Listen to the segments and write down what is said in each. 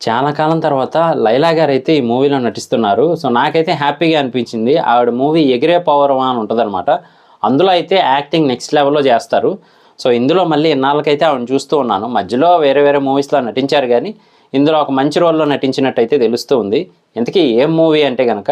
చాలా కాలం తర్వాత లైలా గారు అయితే ఈ మూవీలో నటిస్తున్నారు. సో నాకైతే హ్యాపీగా అనిపించింది. ఆవిడ మూవీ ఎగిరే పవర్ అని ఉంటుందన్నమాట. అందులో అయితే యాక్టింగ్ నెక్స్ట్ లెవెల్లో చేస్తారు. సో ఇందులో మళ్ళీ ఇన్నాళ్ళకైతే ఆవిడ చూస్తూ ఉన్నాను. మధ్యలో వేరే వేరే మూవీస్లో నటించారు కానీ ఇందులో ఒక మంచి రోల్లో నటించినట్టయితే తెలుస్తూ ఉంది. ఇంతకీ ఏం మూవీ అంటే కనుక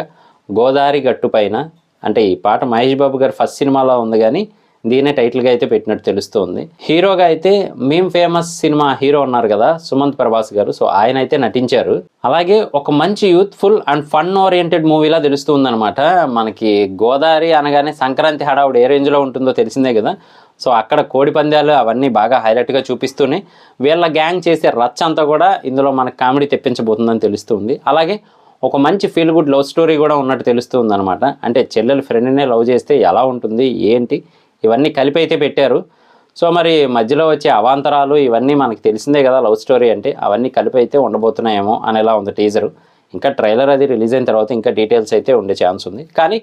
గోదావరి గట్టు పైన అంటే ఈ పాట మహేష్ బాబు గారు ఫస్ట్ సినిమాలో ఉంది కానీ దీనే టైటిల్గా అయితే పెట్టినట్టు తెలుస్తుంది. హీరోగా అయితే మేం ఫేమస్ సినిమా హీరో ఉన్నారు కదా సుమంత్ ప్రభాస్ గారు. సో ఆయన అయితే నటించారు. అలాగే ఒక మంచి యూత్ఫుల్ అండ్ ఫన్ ఓరియంటెడ్ మూవీలా తెలుస్తుంది అనమాట మనకి గోదావరి అనగానే సంక్రాంతి హడావుడు ఏ రేంజ్లో ఉంటుందో తెలిసిందే కదా. సో అక్కడ కోడి పందాలు అవన్నీ బాగా హైలైట్గా చూపిస్తూనే వీళ్ళ గ్యాంగ్ చేసే రచ్చ అంతా కూడా ఇందులో మనకు కామెడీ తెప్పించబోతుందని తెలుస్తుంది. అలాగే ఒక మంచి ఫీల్ గుడ్ లవ్ స్టోరీ కూడా ఉన్నట్టు తెలుస్తుంది అనమాట అంటే చెల్లెలు ఫ్రెండ్నే లవ్ చేస్తే ఎలా ఉంటుంది ఏంటి? ఇవన్నీ కలిపి అయితే పెట్టారు. సో మరి మధ్యలో వచ్చే అవాంతరాలు ఇవన్నీ మనకు తెలిసిందే కదా లవ్ స్టోరీ అంటే. అవన్నీ కలిపి అయితే ఉండబోతున్నాయేమో అనేలా ఉంది టీజరు. ఇంకా ట్రైలర్ అది రిలీజ్ అయిన తర్వాత ఇంకా డీటెయిల్స్ అయితే ఉండే ఛాన్స్ ఉంది. కానీ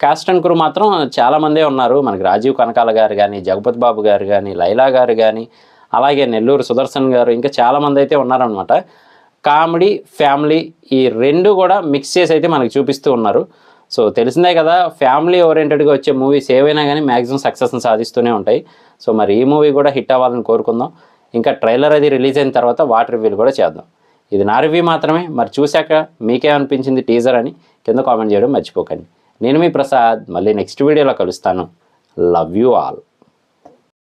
కాస్ట్ అండ్ క్రూ మాత్రం చాలామందే ఉన్నారు. మనకి రాజీవ్ కనకాల గారు కానీ జగపతి బాబు గారు కానీ లైలా గారు కానీ అలాగే నెల్లూరు సుదర్శన్ గారు ఇంకా చాలామంది అయితే ఉన్నారనమాట కామెడీ ఫ్యామిలీ ఈ రెండు కూడా మిక్స్ చేసి అయితే మనకు చూపిస్తూ ఉన్నారు. సో తెలిసిందే కదా ఫ్యామిలీ ఓరియంటెడ్గా వచ్చే మూవీస్ ఏవైనా కానీ మ్యాక్సిమం సక్సెస్ని సాధిస్తూనే ఉంటాయి. సో మరి ఈ మూవీ కూడా హిట్ అవ్వాలని కోరుకుందాం. ఇంకా ట్రైలర్ అది రిలీజ్ అయిన తర్వాత వాటర్ రివ్యూలు కూడా చేద్దాం. ఇది నా రివ్యూ మాత్రమే. మరి చూశాక మీకేమనిపించింది టీజర్ అని కింద కామెంట్ చేయడం మర్చిపోకండి. నేను మీ ప్రసాద్. మళ్ళీ నెక్స్ట్ వీడియోలో కలుస్తాను. Love you all